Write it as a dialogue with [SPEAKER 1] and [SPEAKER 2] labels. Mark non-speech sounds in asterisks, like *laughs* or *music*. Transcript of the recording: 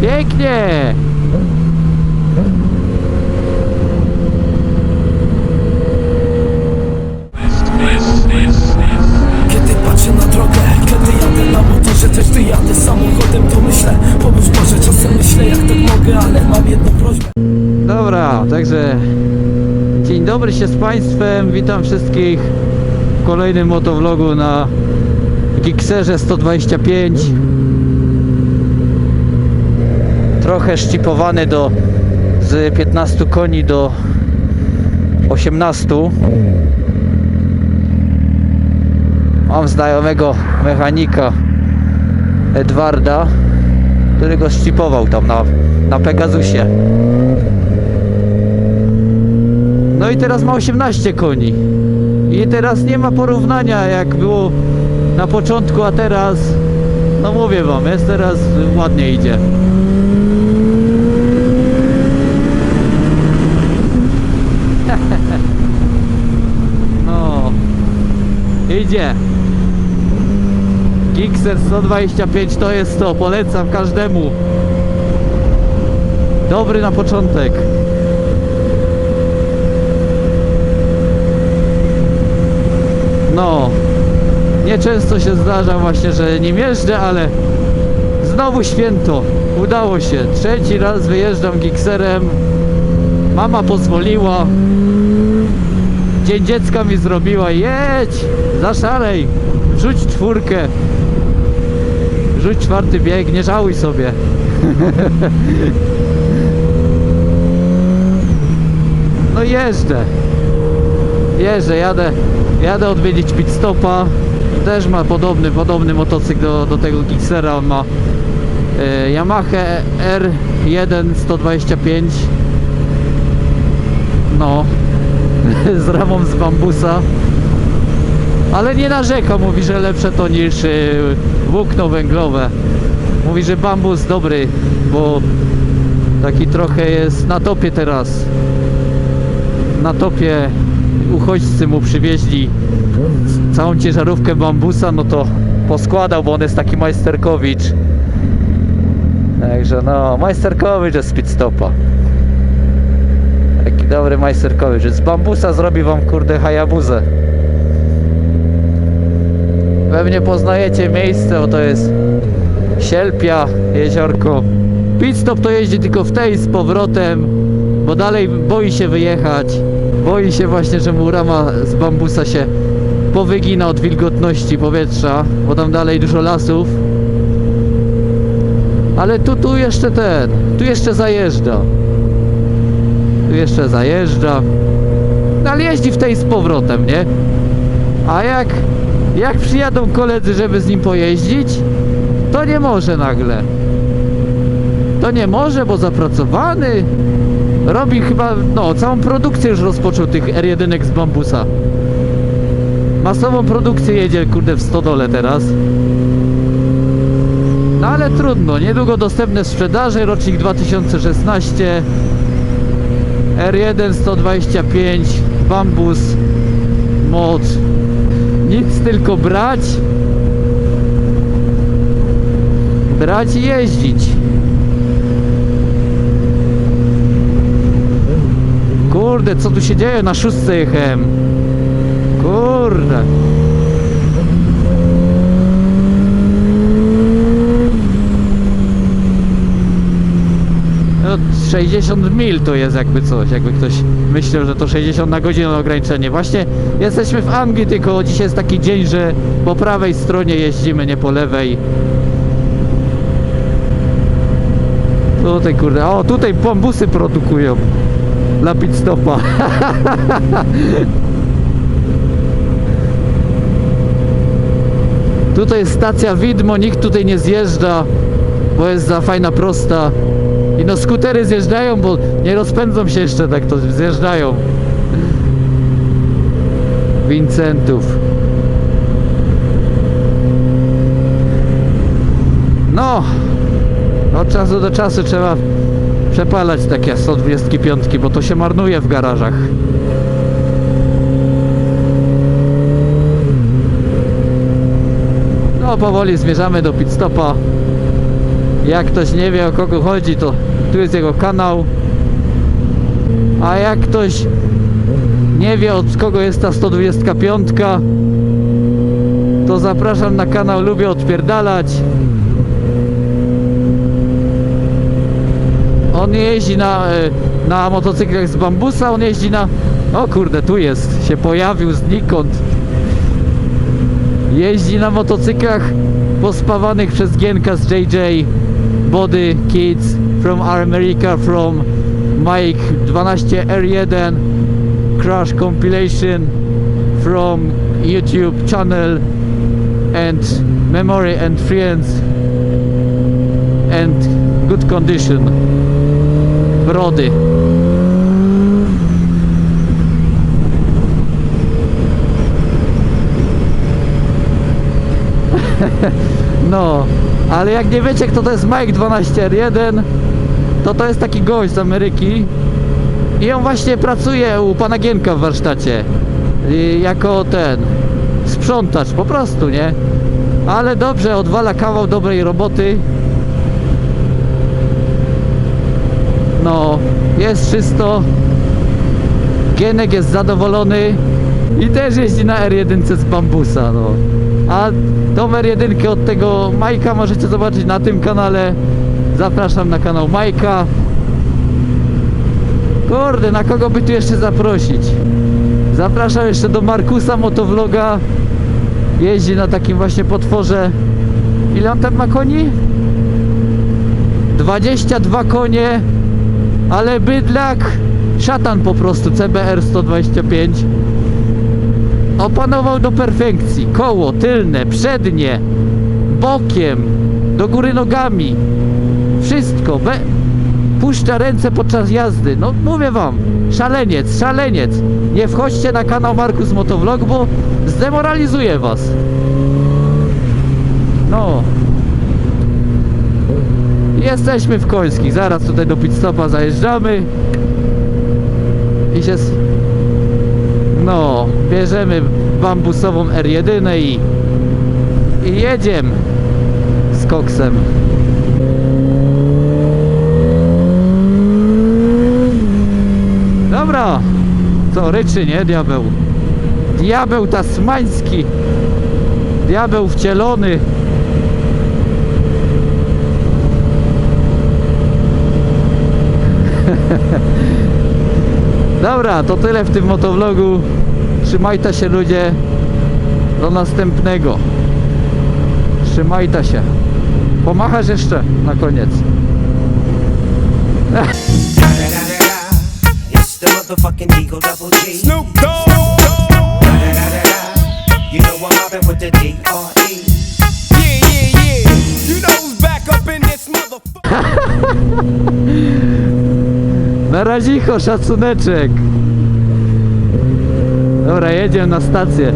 [SPEAKER 1] Pięknie!
[SPEAKER 2] Kiedy patrzę na drogę, kiedy jadę na motorze Też gdy jadę samochodem to myślę Pomóż Boże, czasem myślę jak tak mogę Ale mam jedną prośbę
[SPEAKER 1] Dobra, także dzień dobry się z Państwem, witam wszystkich w kolejnym motovlogu na Gixerze 125 trochę szcipowany do z 15 koni do 18 mam znajomego mechanika Edwarda który go szcipował tam na, na Pegasusie. No i teraz ma 18 koni. I teraz nie ma porównania jak było na początku, a teraz no mówię wam, jest teraz ładnie idzie. *laughs* No. Idzie. Gixxer 125 to jest to, polecam każdemu. Dobry na początek. No, nieczęsto się zdarza właśnie, że nie jeżdżę, ale znowu święto. Udało się. Trzeci raz wyjeżdżam gikserem. Mama pozwoliła. Dzień dziecka mi zrobiła. Jedź, zaszalej, rzuć czwórkę. Rzuć czwarty bieg, nie żałuj sobie. *laughs* No jeżdżę. Jeżdżę, jadę, jadę odwiedzić pit stopa. Też ma podobny, podobny motocykl do, do tego Gixera. On ma e, Yamaha R1 125. No, *laughs* z ramą z bambusa. Ale nie narzeka, mówi, że lepsze to niż e, włókno węglowe. Mówi, że bambus dobry, bo taki trochę jest na topie teraz na topie uchodźcy mu przywieźli całą ciężarówkę bambusa, no to poskładał, bo on jest taki majsterkowicz. Także no, majsterkowicz jest z pit stopa. Taki dobry majsterkowicz. Z bambusa zrobi wam kurde hayabuzę. Pewnie poznajecie miejsce, bo to jest Sielpia, jeziorko. Pit stop to jeździ tylko w tej z powrotem, bo dalej boi się wyjechać. Boi się właśnie, że mu rama z bambusa się powygina od wilgotności powietrza, bo tam dalej dużo lasów. Ale tu, tu jeszcze ten, tu jeszcze zajeżdża. Tu jeszcze zajeżdża. No ale jeździ w tej z powrotem, nie? A jak, jak przyjadą koledzy, żeby z nim pojeździć, to nie może nagle. To nie może, bo zapracowany. Robi chyba, no, całą produkcję już rozpoczął tych R1 z bambusa. Masową produkcję jedzie, kurde, w stodole teraz. No ale trudno, niedługo dostępne sprzedaży, rocznik 2016. R1 125, bambus, mod. Nic tylko brać. Brać i jeździć. Kurde, co tu się dzieje? Na szóstce jechałem. Kurde. No, 60 mil to jest jakby coś, jakby ktoś myślał, że to 60 na godzinę ograniczenie. Właśnie jesteśmy w Anglii, tylko dzisiaj jest taki dzień, że po prawej stronie jeździmy, nie po lewej. Tutaj kurde, o tutaj bambusy produkują dla pit stopa. *laughs* tutaj jest stacja widmo, nikt tutaj nie zjeżdża, bo jest za fajna prosta. I no skutery zjeżdżają, bo nie rozpędzą się jeszcze tak, to zjeżdżają. Vincentów. No, od czasu do czasu trzeba przepalać takie 125, bo to się marnuje w garażach. No, powoli zmierzamy do pit stopa. Jak ktoś nie wie o kogo chodzi, to tu jest jego kanał. A jak ktoś nie wie od kogo jest ta 125, to zapraszam na kanał Lubię Odpierdalać. On nie jeździ na, e, na motocyklach z bambusa, on jeździ na... O kurde, tu jest, się pojawił znikąd. Jeździ na motocyklach pospawanych przez Gienka z JJ Body Kids from America from Mike 12R1 Crash Compilation from YouTube channel and Memory and Friends and Good Condition Brody *laughs* No, ale jak nie wiecie kto to jest Mike 12R1 To to jest taki gość z Ameryki. I on właśnie pracuje u pana Gienka w warsztacie. I Jako ten Sprzątacz po prostu, nie? Ale dobrze, odwala kawał dobrej roboty No, jest czysto Gienek jest zadowolony i też jeździ na R1 z bambusa, no. A tą R1 od tego Majka możecie zobaczyć na tym kanale. Zapraszam na kanał Majka. Kurde, na kogo by tu jeszcze zaprosić? Zapraszam jeszcze do Markusa Motovloga. Jeździ na takim właśnie potworze. Ile on tam ma koni? 22 konie, ale bydlak szatan po prostu CBR 125 opanował do perfekcji koło tylne, przednie bokiem do góry nogami. Wszystko be... puszcza ręce podczas jazdy. No mówię wam szaleniec, szaleniec. Nie wchodźcie na kanał Markus Motovlog bo zdemoralizuje was. No Jesteśmy w Końskich, zaraz tutaj do pit stopa zajeżdżamy i się... No, bierzemy bambusową R1 i... i jedziemy z koksem. Dobra, co ryczy, nie diabeł? Diabeł tasmański, diabeł wcielony. *laughs* Dobra, to tyle w tym motovlogu. Trzymajcie się ludzie. Do następnego. Trzymajcie się. Pomachasz jeszcze na koniec. *laughs*
[SPEAKER 3] Snoop Dogg.
[SPEAKER 4] You know I'm mobbing with the D.R.E.
[SPEAKER 3] Yeah, yeah, yeah. You know who's back up in
[SPEAKER 1] Na razicho, szacuneczek. Dobra, jedziemy na stację.